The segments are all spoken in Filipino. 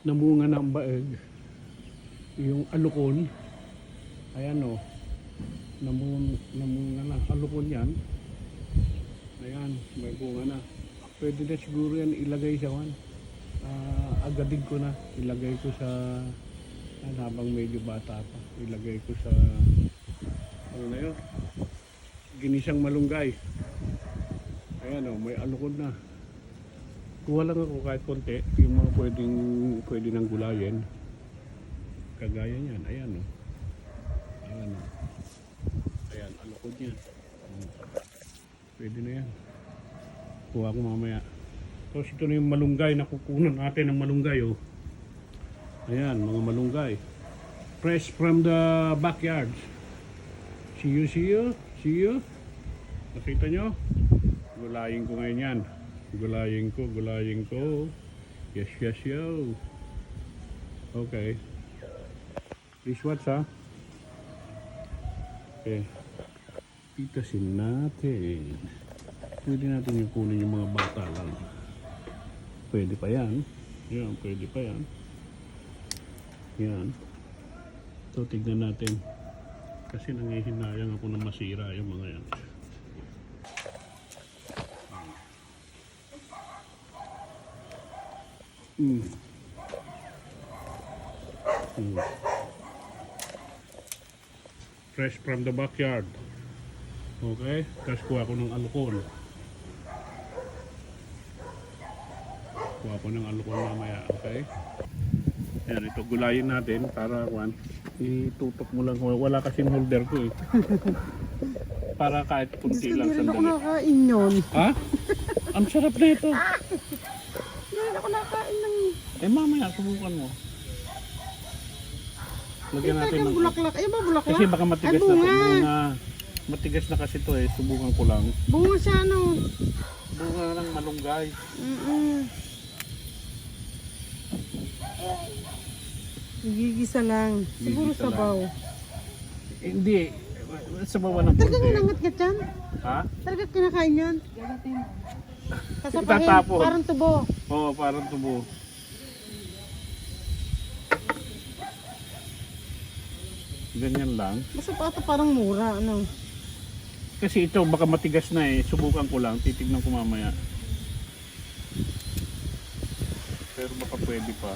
namunga ng baeg. Yung alukon. Ayan o. Namunga, namunga na. Alukon yan. Ayan, may bunga na. Pwede na siguro yan ilagay sa kan. Ah, agadig ko na. Ilagay ko sa yan, habang medyo bata pa. Ilagay ko sa ano na yun? Ginisang malunggay. Ayan o, may alukon na. Kuha lang ako kahit konti, yung mga pwedeng, pwede nang gulayin. Kagaya niyan, ayan o. Ayan o. Ayan, alukod niyan. Hmm. Pwede na yan. Kuha ko mamaya. Tapos ito na yung malunggay na kukunan natin ng malunggay oh. Ayan, mga malunggay. Fresh from the backyard. See you, see you, see you. Nakita nyo? Gulayin ko ngayon yan. Gulayin ko, gulayin ko. Yes, yes, yo. Okay. Please watch ha. Okay. Pitasin natin. Pwede natin yung kunin yung mga bata lang. Pwede pa yan. Yan, pwede pa yan. Yan. Ito, tignan natin. Kasi nangihinayang ako na masira yung mga yan. Mm. Mm. Fresh from the backyard. Okay? Tapos kuha ko ng alukon. Kuha ko ng alukon mamaya. Okay? Yan, ito gulayin natin para kwan. Itutok mo lang. Wala kasing holder ko eh. para kahit Gusto kunti lang rin ako sandali. nakain yun. Ha? Ang sarap na ito. Di rin ako nakain ng... Eh mamaya, subukan mo. Lagyan natin ng... bulaklak. Ay ba bulaklak? Kasi baka matigas Ay, na bunga. bunga. Matigas na kasi to eh. Subukan ko lang. Bunga siya ano. Bunga ng malunggay. Mm-mm. Gigisa lang. Siguro Gigisa lang. sabaw. Eh, hindi. Sa baba ng Talagang konti. nangat yan? Ha? Talaga kinakain yan? Kasapahin. Itatapon. Parang tubo. Oo, parang tubo. Ganyan lang. Basta pa ito parang mura. Ano? Kasi ito baka matigas na eh. Subukan ko lang. Titignan ko mamaya. Pero baka pwede pa.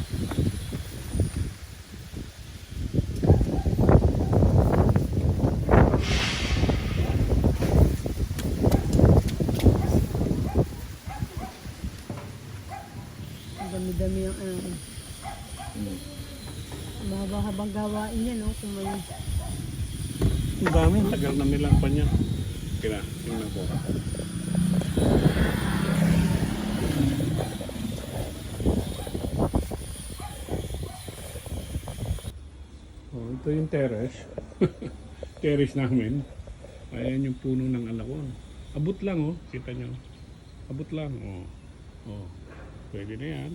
Ang dami-dami yung ano. Hmm. Mahaba-habang gawain yan, no? Kung may... Ang dami. Tagal na nilang pa niya. Kaya, tingnan ko. Oh, ito yung terrace. terrace namin. Ayan yung puno ng alakon. Abot lang oh, kita nyo. Abot lang oh. Oh, pwede na yan.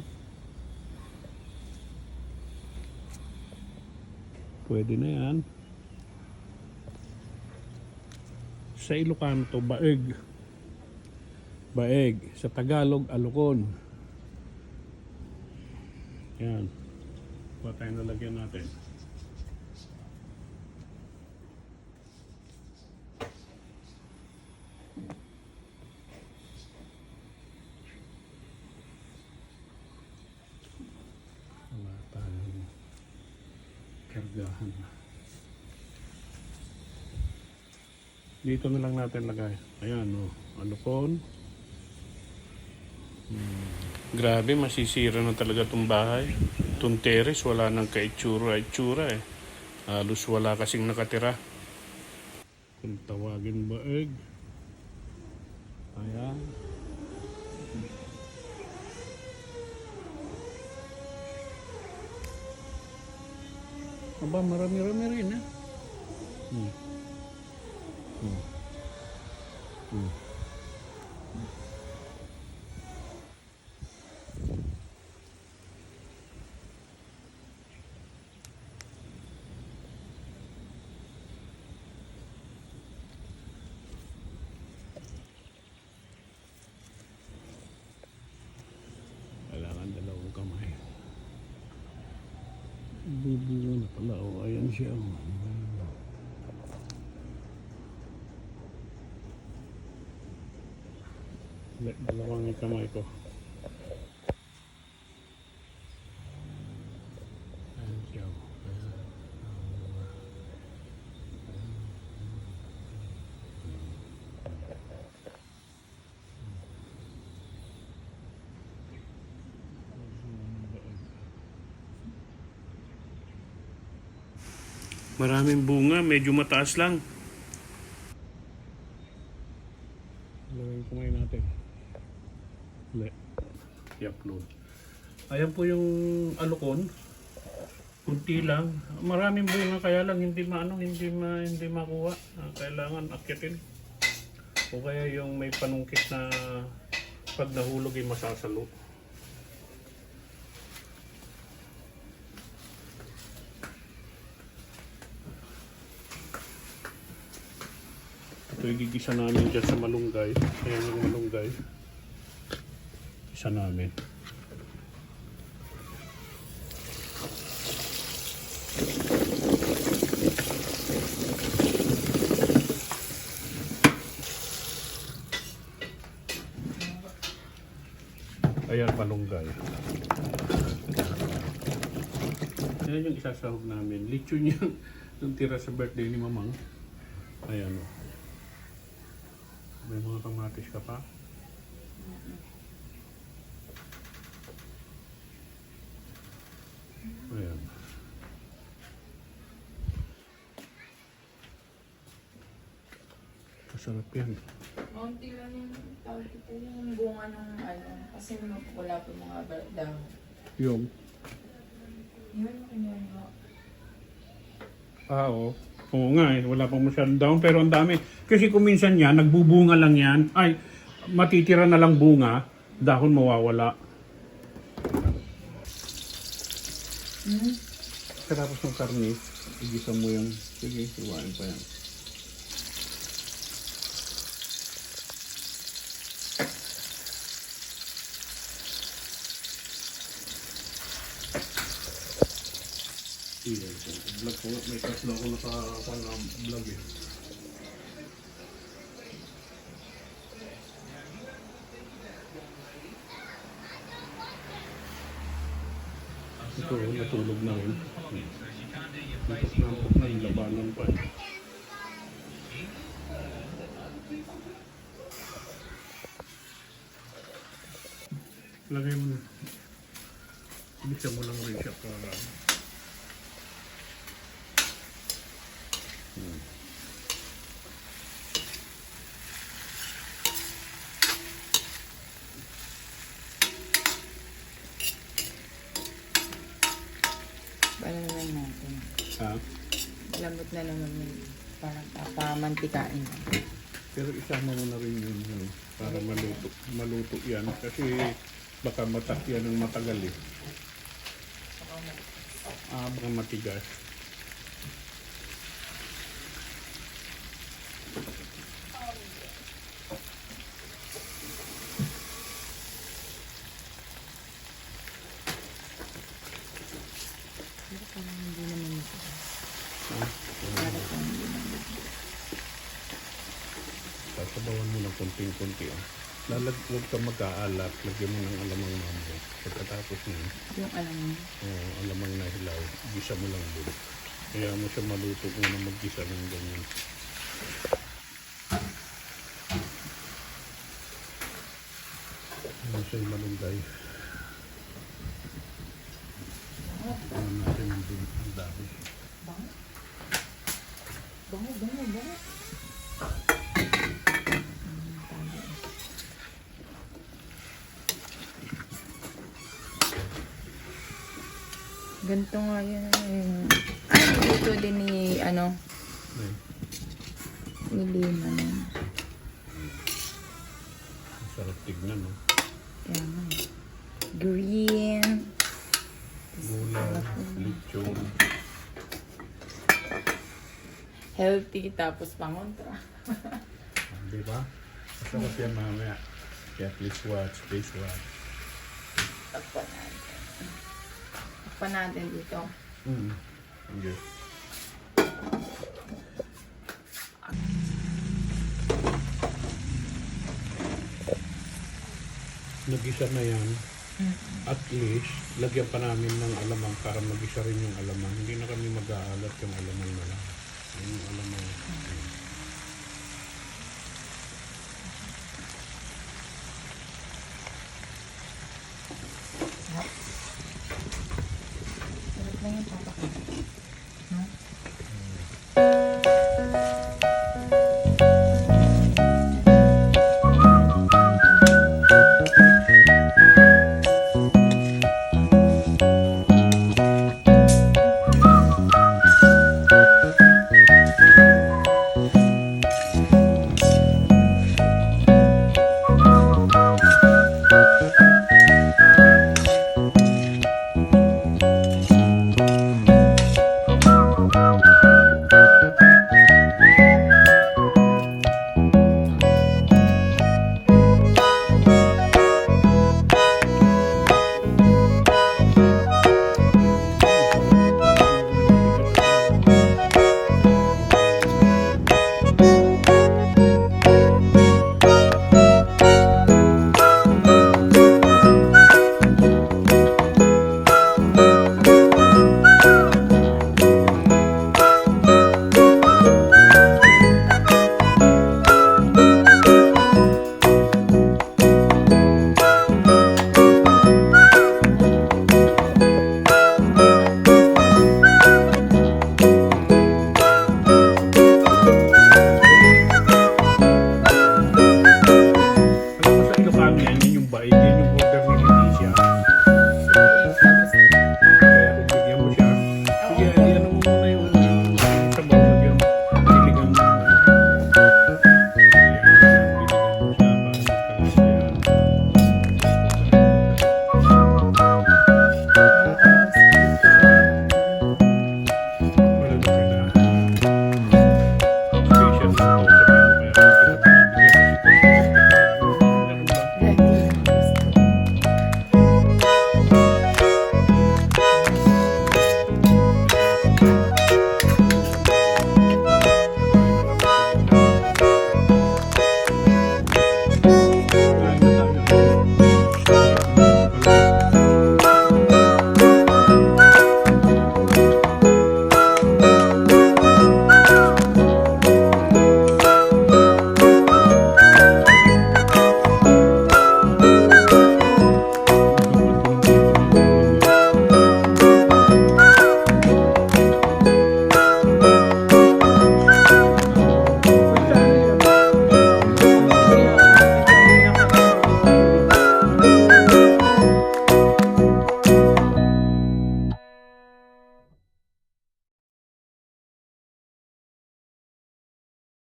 Pwede na yan. Sa Ilocano to, baeg. Baeg. Sa Tagalog, alukon. Yan. Kuha tayo nalagyan natin. Dito na lang natin lagay. Ayan, oh. Alukon. Hmm. Grabe, masisira na talaga itong bahay. Itong terrace, wala nang kaitsura-itsura eh. Halos wala kasing nakatira. Kung tawagin ba egg? Ayan. Aba, marami-rami rin eh. Hmm. Hmm. Kailangan dalawang kamay. Nagbubunga na pala. O, ayan siya. oh. Hindi, dalawang kamay ko. Maraming bunga, medyo mataas lang. Lagay ko ngayon natin. Le. I-upload. Ayan po yung alukon. Kunti lang. Maraming bunga kaya lang hindi maano, hindi ma hindi makuha. Ah, Kailangan akyatin. O kaya yung may panungkit na pag nahulog ay masasalo. Ito igigisa namin dyan sa malunggay. Ayan yung malunggay. Isa namin. Ayan, malunggay. Ayan yung isasahog namin. Lechon yung, yung tira sa birthday ni Mamang. Ayan o. May mga kamatis ka pa? Ayan. Masarap yan. Kaunti lang yung tawag ito yung bunga ng ano. Kasi wala pa mga dahon. Yung, Yun, yun, yun. ah oo. Oo nga eh, wala pang masyadong down pero ang dami. Kasi kung minsan yan, nagbubunga lang yan. Ay, matitira na lang bunga, dahon mawawala. Hmm? Katapos ng karne, igisa mo yung, sige, iwain pa yan. Iya, vlog ko may tatlo ako nakakapang vlog eh. Ito, natulog na rin. Tapos nampok na yung labanan pa. Lagay mo na. Bisa mo lang rin siya para... Hmm. Paano naman natin? Ha? Lambot na naman yun. Parang papamantikain. Pero isama mo na rin yun, yun para maluto, maluto yan. Kasi baka matak yan ng matagal eh. Ah, baka matigas. Pero parang hindi naman ito. Ah, Parang parang hindi naman. sasabawan mo ng konting-konti. Ah. Lalag, huwag ka mag-aalat. Lagyan mo ng alamang mambo. Pagkatapos nun, Yung alam mo. oh, alamang na hilaw, gisa mo lang doon. Kaya mo siya maluto kung na mag-gisa ng ganyan. Ano siya yung malunggay. Ano natin ang dun- ang dami. Bango? Bango, bango, bango. Ganito nga yun. Ay, dito din ni, ano, ni Lima na. ang sarap tignan, no? Kaya nga. eh. Green. Gulay, lechon. Healthy, tapos pangontra. Di ba? Masarap yan mamaya. Kaya please watch, please watch. Takpan Takpan natin dito. Mm. Sige. Nagisa na yan. At least, lagyan pa namin ng alamang para magisa rin yung alamang. Hindi na kami mag-aalat yung alamang na lang. Yun Yung alamang. Sarap lang yung